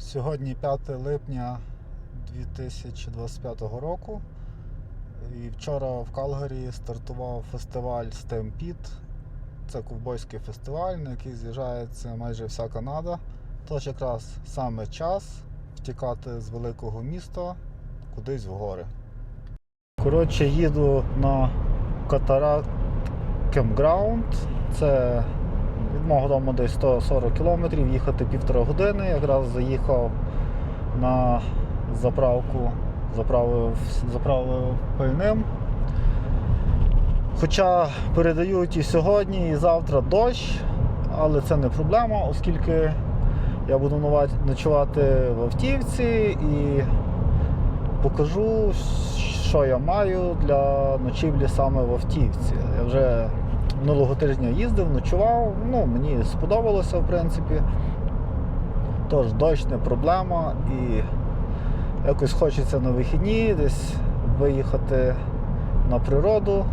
Сьогодні 5 липня 2025 року. І вчора в Калгарі стартував фестиваль Stampede. Це ковбойський фестиваль, на який з'їжджається майже вся Канада. Тож якраз саме час втікати з великого міста кудись в гори. Коротше, їду на Катаракт Кемпграунд. Це від мого дому десь 140 кілометрів, їхати півтора години. Якраз заїхав на заправку, заправив, заправив пальним. Хоча передають і сьогодні, і завтра дощ, але це не проблема, оскільки я буду ночувати в автівці і покажу, що я маю для ночівлі саме в автівці. Я вже минулого тижня їздив, ночував, ну, мені сподобалося в принципі. Тож дощ не проблема і якось хочеться на вихідні десь виїхати на природу.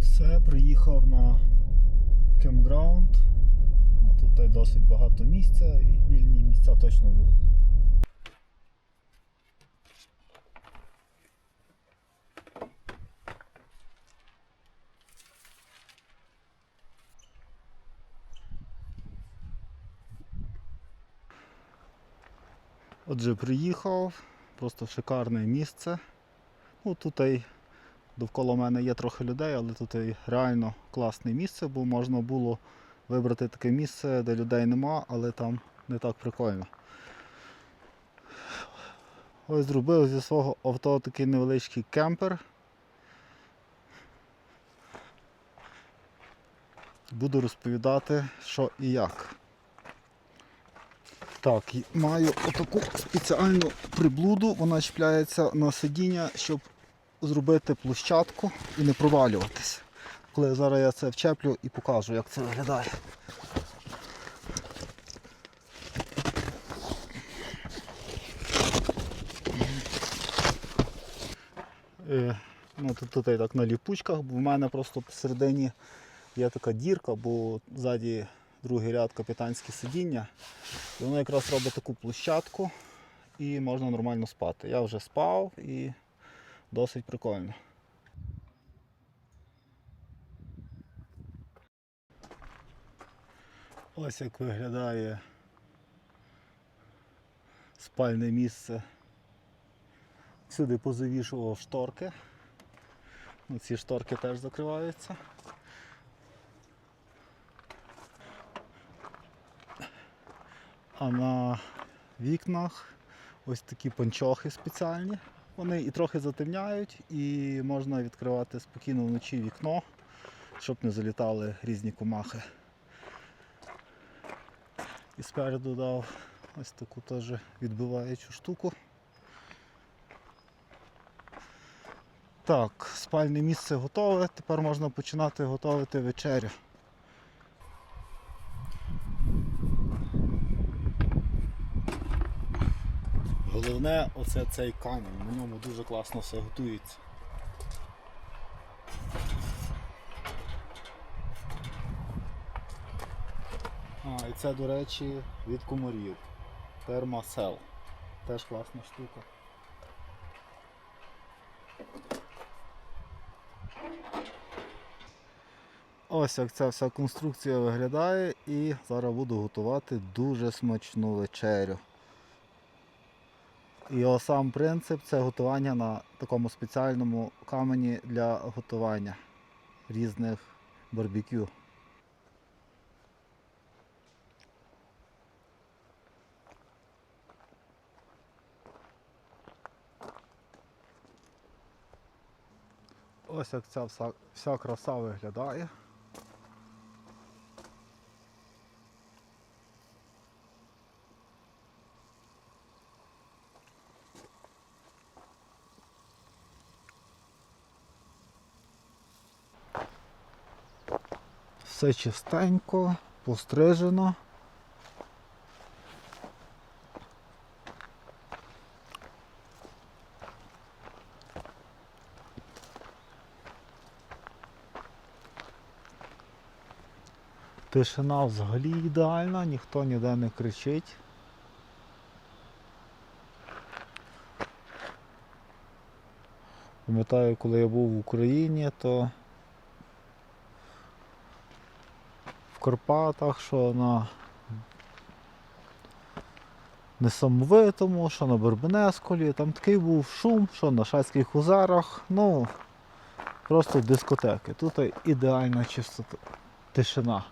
Все, приїхав на кемпграунд. Тут і досить багато місця і вільні місця точно будуть. Отже, приїхав, просто шикарне місце. Ну, тут і довкола мене є трохи людей, але тут і реально класне місце, бо можна було вибрати таке місце, де людей нема, але там не так прикольно. Ось зробив зі свого авто такий невеличкий кемпер. Буду розповідати, що і як. Так, маю отаку спеціальну приблуду, вона чіпляється на сидіння, щоб зробити площадку і не провалюватись. Коли зараз я це вчеплю і покажу, як це виглядає. Е, Ну, тут, тут так на ліпучках, бо в мене просто посередині є така дірка, бо ззаді другий ряд капітанське сидіння. І воно якраз робить таку площадку і можна нормально спати. Я вже спав і досить прикольно. Ось як виглядає спальне місце. Сюди позавішував шторки. Ну, Ці шторки теж закриваються. А на вікнах ось такі панчохи спеціальні. Вони і трохи затемняють, і можна відкривати спокійно вночі вікно, щоб не залітали різні комахи. І спереду дав ось таку теж відбиваючу штуку. Так, спальне місце готове, тепер можна починати готувати вечерю. Головне оце цей камінь, на ньому дуже класно все готується. І це, до речі, від комарів. Термосел. Теж класна штука. Ось як ця вся конструкція виглядає і зараз буду готувати дуже смачну вечерю. Його сам принцип це готування на такому спеціальному камені для готування різних барбекю. Ось як ця вся, вся краса виглядає. Все чистенько, пострижено. Тишина взагалі ідеальна, ніхто ніде не кричить. Пам'ятаю, коли я був в Україні, то в Карпатах, що на Несамовитому, що на Бербенесколі, там такий був шум, що на Шацьких озерах, ну просто дискотеки. Тут ідеальна чистота, тишина.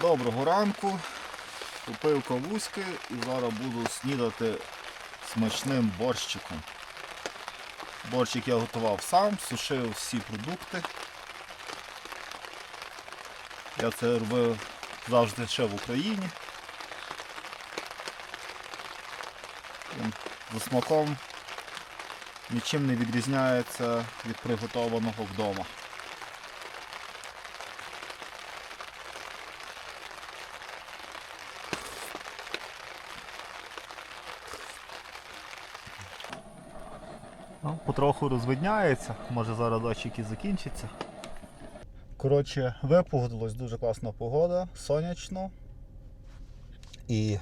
Доброго ранку. Купив кавуськи і зараз буду снідати смачним борщиком. Борщик я готував сам, сушив всі продукти. Я це робив завжди ще в Україні. За смаком нічим не відрізняється від приготованого вдома. Потроху розвидняється, може зараз дощик і закінчиться. Коротше, випогодилась дуже класна погода, сонячно. І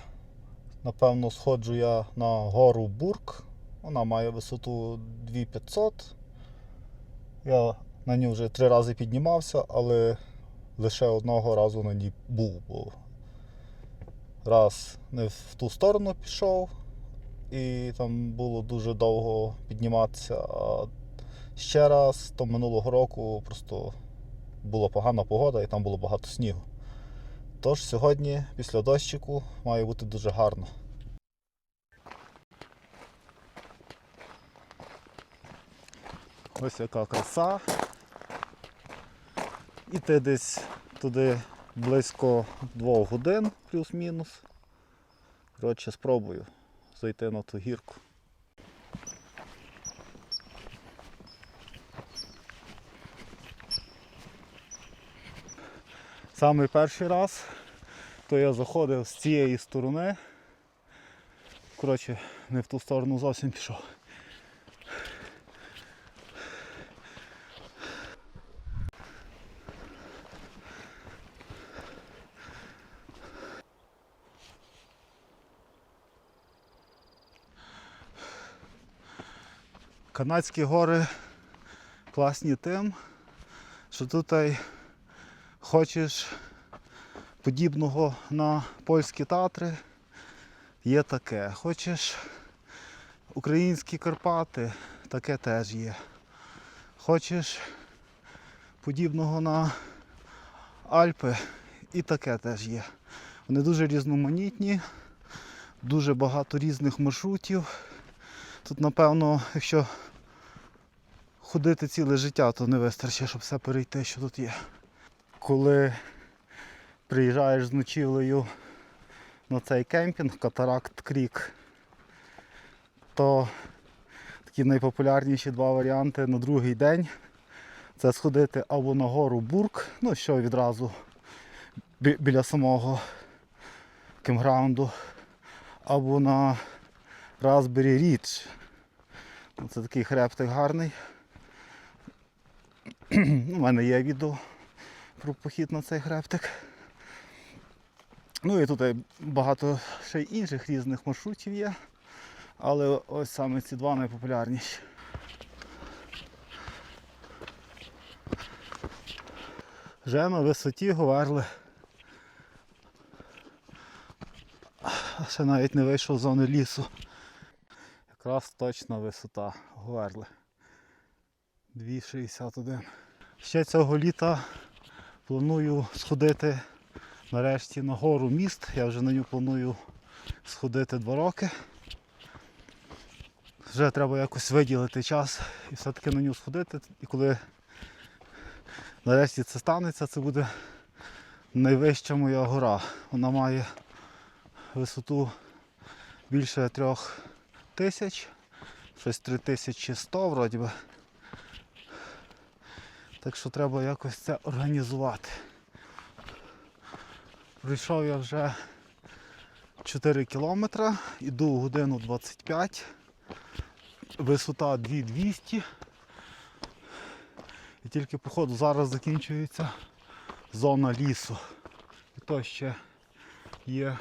напевно сходжу я на гору Бурк. Вона має висоту 2500. Я на ній вже три рази піднімався, але лише одного разу на ній був. Бо раз не в ту сторону пішов, і там було дуже довго підніматися. А ще раз, то минулого року просто була погана погода і там було багато снігу. Тож сьогодні, після дощику, має бути дуже гарно. Ось яка краса. Іти десь туди близько 2 годин, плюс-мінус. Коротше, спробую зайти на ту гірку. Самий перший раз, то я заходив з цієї сторони. Коротше, не в ту сторону зовсім пішов. Канадські гори класні тим, що тут хочеш подібного на польські татри, є таке. Хочеш українські Карпати, таке теж є. Хочеш подібного на Альпи, і таке теж є. Вони дуже різноманітні, дуже багато різних маршрутів. Тут, напевно, якщо ходити ціле життя, то не вистачить, щоб все перейти, що тут є. Коли приїжджаєш з ночівлею на цей кемпінг, Катаракт Крік, то такі найпопулярніші два варіанти на другий день. Це сходити або на гору Бурк, ну що відразу бі- біля самого кемграунду, або на Raspberry Ridge. Ну, Це такий хребтик гарний. У мене є відео про похід на цей хребтик. Ну і тут багато ще інших різних маршрутів є. Але ось саме ці два найпопулярніші. Вже на висоті Говерли. Ще навіть не вийшов з зони лісу. Якраз точна висота Говерли. 2,61. Ще цього літа планую сходити нарешті на гору міст. Я вже на нього планую сходити два роки. Вже треба якось виділити час і все-таки на нього сходити. І коли нарешті це станеться, це буде найвища моя гора. Вона має висоту більше трьох тисяч, щось 3100 вроді би. Так що треба якось це організувати. Прийшов я вже 4 кілометри, іду годину 25, висота 2200. І тільки походу зараз закінчується зона лісу. І то ще є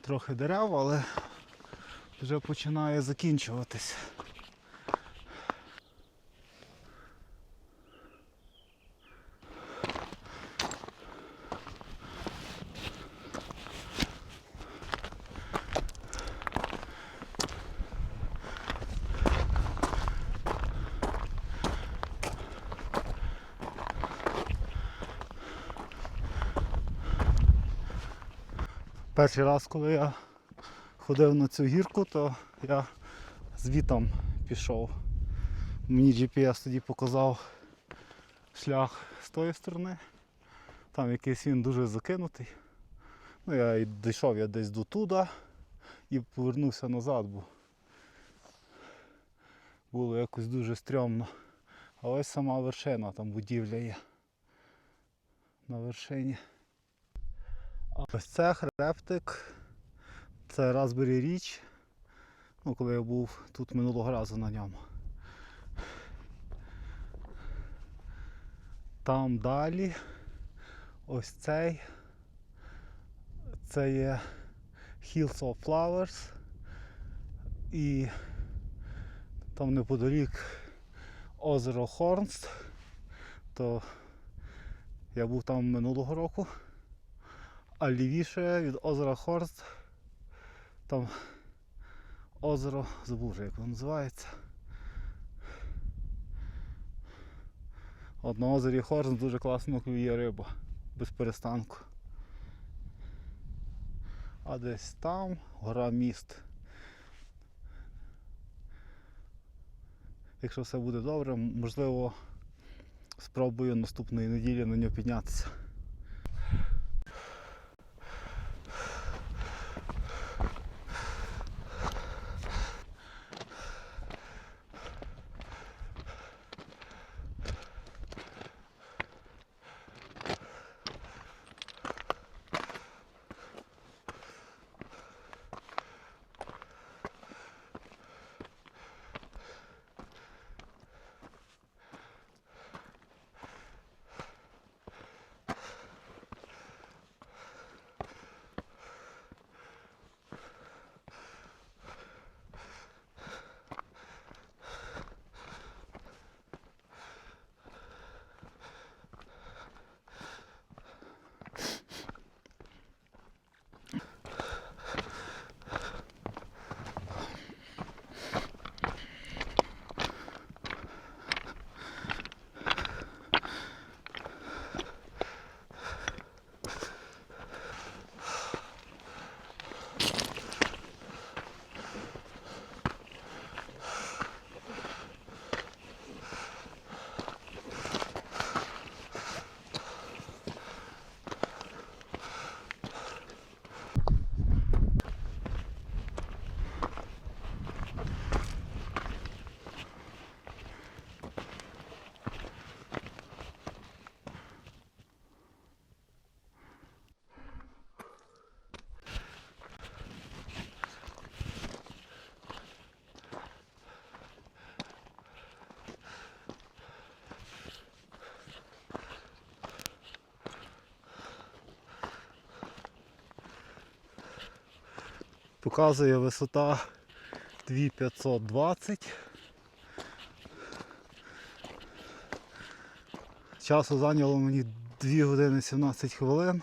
трохи дерев, але вже починає закінчуватись. Перший раз, коли я ходив на цю гірку, то я звітом пішов. Мені GPS тоді показав шлях з тої сторони. Там якийсь він дуже закинутий. Ну я і дійшов я десь до туди і повернувся назад, бо було якось дуже стрьомно. А ось сама вершина, там будівля є. На вершині. Ось це хребтик, це Raspberry Ridge. Ну, коли я був тут минулого разу на ньому. Там далі ось цей. Це є Hills of Flowers. І там неподалік озеро Хорнст. То я був там минулого року. А лівіше від озера Хорст, там озеро, забув вже як воно називається. От на озері Хорст дуже класно клює риба, без перестанку. А десь там гора міст. Якщо все буде добре, можливо, спробую наступної неділі на нього піднятися. Показує висота 2520. Часу зайняло мені 2 години 17 хвилин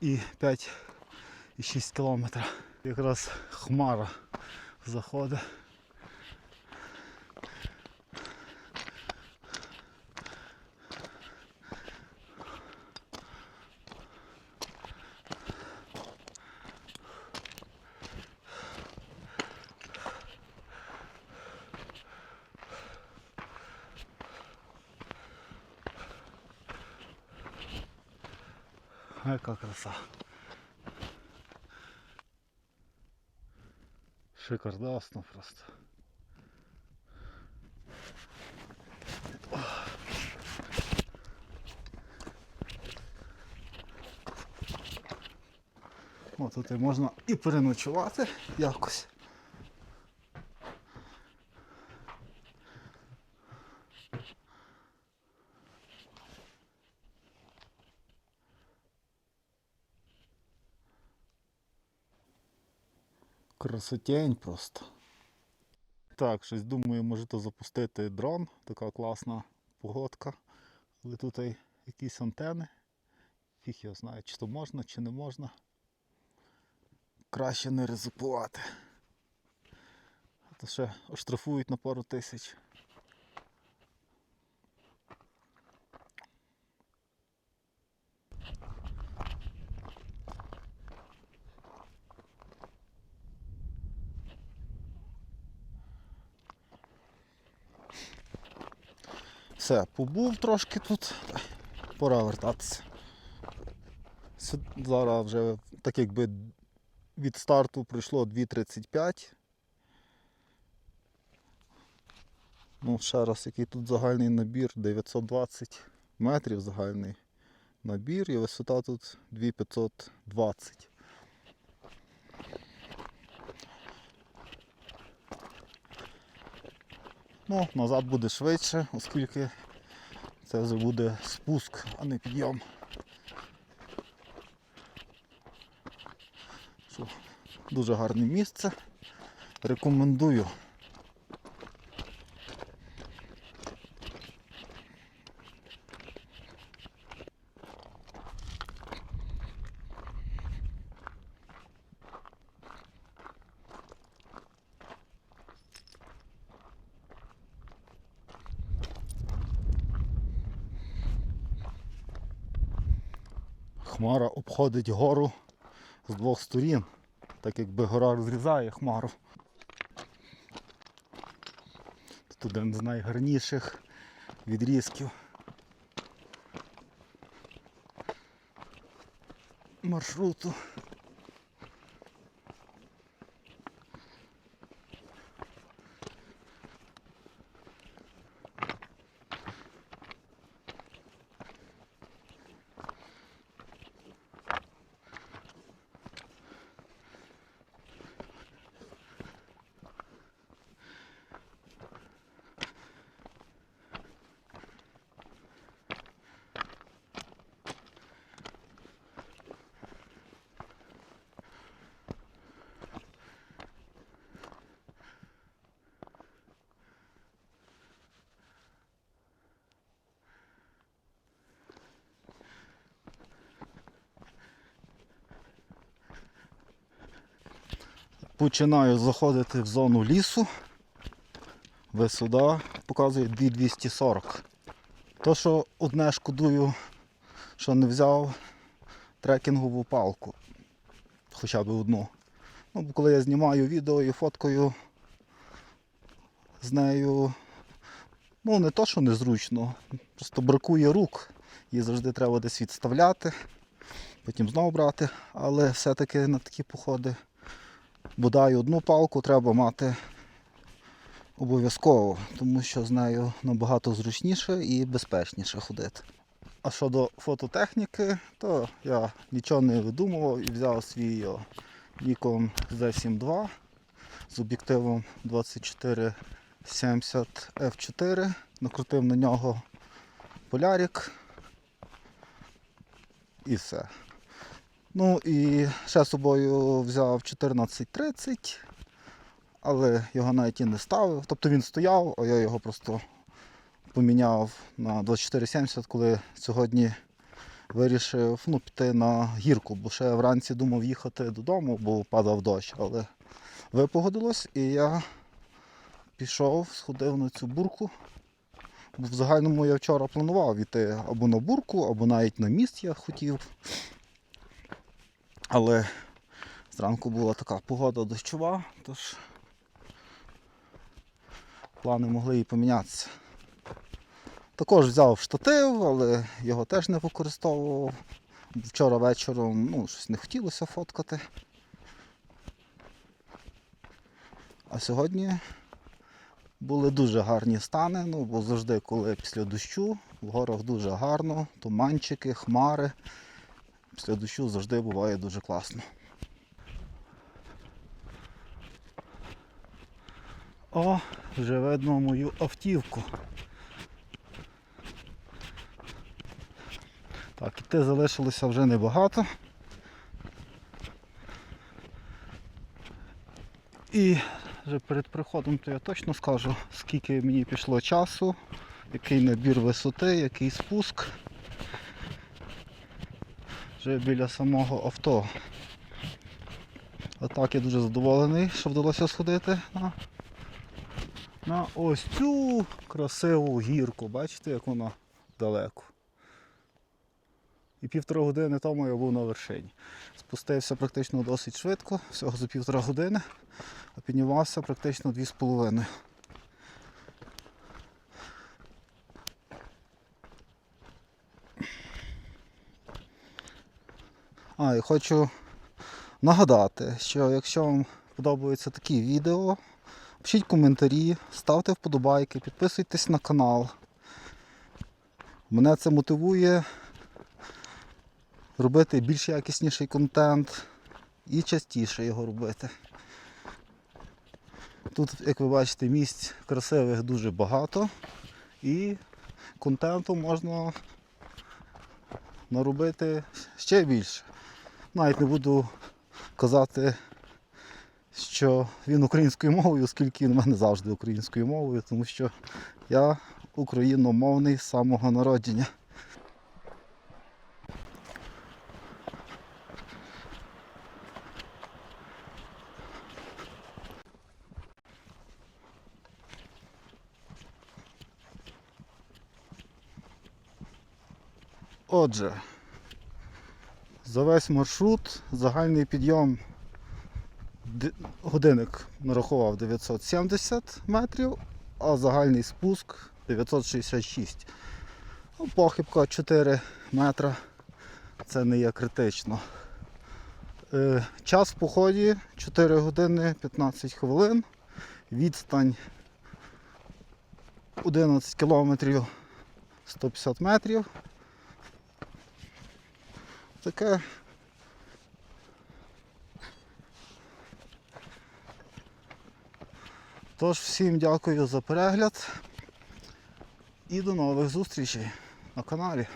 і 5,6 кілометрів. Якраз хмара заходить. Яка краса. Шикардасно просто. О, тут і можна і переночувати якось. Красотень просто. Так, щось думаю, може то запустити дрон, така класна погодка. Але тут якісь антени. Фіг його знає, чи то можна, чи не можна. Краще не ризикувати. А то ще оштрафують на пару тисяч. Все, побув трошки тут. Пора вертатися. Зараз вже так якби від старту пройшло 2.35. Ну, ще раз, який тут загальний набір, 920 метрів загальний набір і висота тут 2520. Ну, назад буде швидше, оскільки це вже буде спуск, а не підйом. Дуже гарне місце. Рекомендую. Хмара обходить гору з двох сторін, так якби гора розрізає хмару. Тут один з найгарніших відрізків. Маршруту. Починаю заходити в зону лісу. Висота показує 2240. То, що одне шкодую, що не взяв трекінгову палку. Хоча б одну. Ну, бо коли я знімаю відео і фоткою з нею, ну не то, що незручно, просто бракує рук. Її завжди треба десь відставляти, потім знову брати, але все-таки на такі походи бодай одну палку треба мати обов'язково, тому що з нею набагато зручніше і безпечніше ходити. А щодо фототехніки, то я нічого не видумував і взяв свій Nikon Z7 II з об'єктивом 2470 F4. Накрутив на нього полярик і все. Ну і ще з собою взяв 1430, але його навіть і не ставив. Тобто він стояв, а я його просто поміняв на 2470, коли сьогодні вирішив ну, піти на гірку, бо ще вранці думав їхати додому, бо падав дощ, але випогодилось і я пішов, сходив на цю бурку. Бо в загальному я вчора планував йти або на бурку, або навіть на міст я хотів. Але зранку була така погода дощова, тож плани могли і помінятися. Також взяв штатив, але його теж не використовував. Вчора вечором ну, щось не хотілося фоткати. А сьогодні були дуже гарні стани, ну, бо завжди, коли після дощу, в горах дуже гарно, туманчики, хмари. Після дощу завжди буває дуже класно. О, вже видно мою автівку. Так, іти залишилося вже небагато. І вже перед приходом то я точно скажу, скільки мені пішло часу, який набір висоти, який спуск. Вже біля самого авто. А так я дуже задоволений, що вдалося сходити на, на ось цю красиву гірку. Бачите, як вона далеко. І півтора години тому я був на вершині. Спустився практично досить швидко, всього за півтора години, а піднімався практично дві з половиною. А, і хочу нагадати, що якщо вам подобаються такі відео, пишіть коментарі, ставте вподобайки, підписуйтесь на канал. Мене це мотивує робити більш якісніший контент і частіше його робити. Тут, як ви бачите, місць красивих дуже багато і контенту можна наробити ще більше. Навіть не буду казати, що він українською мовою, оскільки він в мене завжди українською мовою, тому що я україномовний з самого народження. Отже, за весь маршрут загальний підйом годинник нарахував 970 метрів, а загальний спуск 966. Ну, похибка 4 метра. Це не є критично. Е, час в поході 4 години 15 хвилин. Відстань 11 кілометрів 150 метрів. Таке. Тож всім дякую за перегляд і до нових зустрічей на каналі.